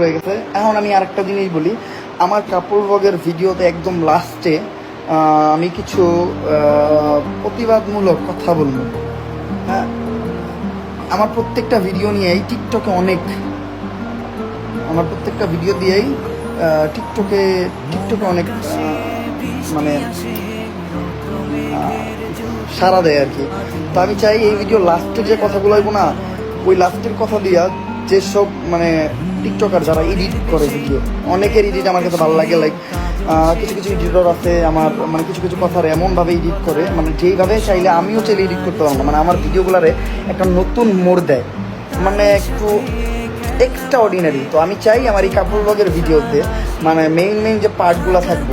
হয়ে গেছে। এখন আমি আরেকটা জিনিস বলি, আমার কাপড় ব্লগের ভিডিওতে একদম লাস্টে আমি কিছু প্রতিবাদমূলক কথা বলব। হ্যাঁ? আমার প্রত্যেকটা ভিডিও নিয়েই টিকটকে অনেক, আমার প্রত্যেকটা ভিডিও দিয়েই টিকটকে টিকটকে অনেক মানে সারা দেয় আর কি। তো আমি চাই এই ভিডিও লাস্টের যে কথাগুলো না, ওই লাস্টের কথা দিয়া যেসব মানে টিকটকার যারা এডিট করে ভিডিও অনেকের এডিট আমার কাছে ভালো লাগে লাইক কিছু কিছু এডিটর আছে আমার মানে কিছু কিছু কথার এমনভাবে এডিট করে মানে যেইভাবে চাইলে আমিও চাইলে এডিট করতে পারব। মানে আমার ভিডিওগুলারে একটা নতুন মোড় দেয় মানে একটু এক্সট্রা অর্ডিনারি তো আমি চাই আমার এই কাপড় ব্লগের ভিডিওতে মানে মেইন মেইন যে পার্টগুলো থাকব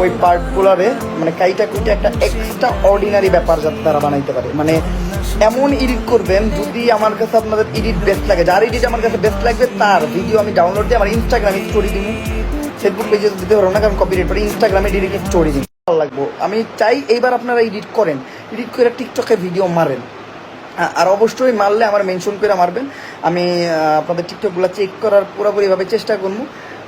ওই পার্টগুলারে মানে কাইটা কুইটা একটা এক্সট্রা অর্ডিনারি ব্যাপার যাতে তারা বানাইতে পারে। মানে এমন এডিট করবেন, যদি আমার কাছে আপনাদের এডিট বেস্ট লাগে, যার এডিট আমার কাছে বেস্ট লাগবে, তার ভিডিও আমি ডাউনলোড দিয়ে আমার ইনস্টাগ্রামে স্টোরি দিব ফেসবুক পেজে দিতে পারব না, কারণ কপিরাইট পরে ইনস্টাগ্রামে ডিরেক্ট স্টোরি দিন ভালো লাগবো। আমি চাই এইবার আপনারা এডিট করেন। এডিট করে টিকটকে ভিডিও মারেন। আর অবশ্যই মারলে আমার মেনশন করে মারবেন। আমি আপনাদের টিকটকগুলো চেক করার পুরোপুরিভাবে চেষ্টা করব।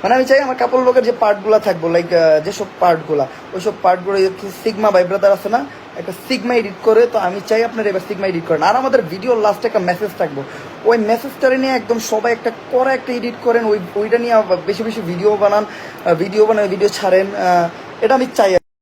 মানে আমি চাই আমার কাপড় লোকের যে পার্টগুলো থাকব লাইক যেসব পার্টগুলো ওইসব পার্টগুলো সিগমা বাই ব্রাদার আছে না? একটা সিগমা এডিট করে, তো আমি চাই আপনারা এবার সিগমা এডিট করেন। আর আমাদের ভিডিওর লাস্টে একটা মেসেজ থাকব। ওই মেসেজটারে নিয়ে একদম সবাই একটা করা একটা এডিট করেন, ওই, ওইটা নিয়ে বেশি বেশি ভিডিও বানান ভিডিও বানান ভিডিও ছাড়েন এটা আমি চাই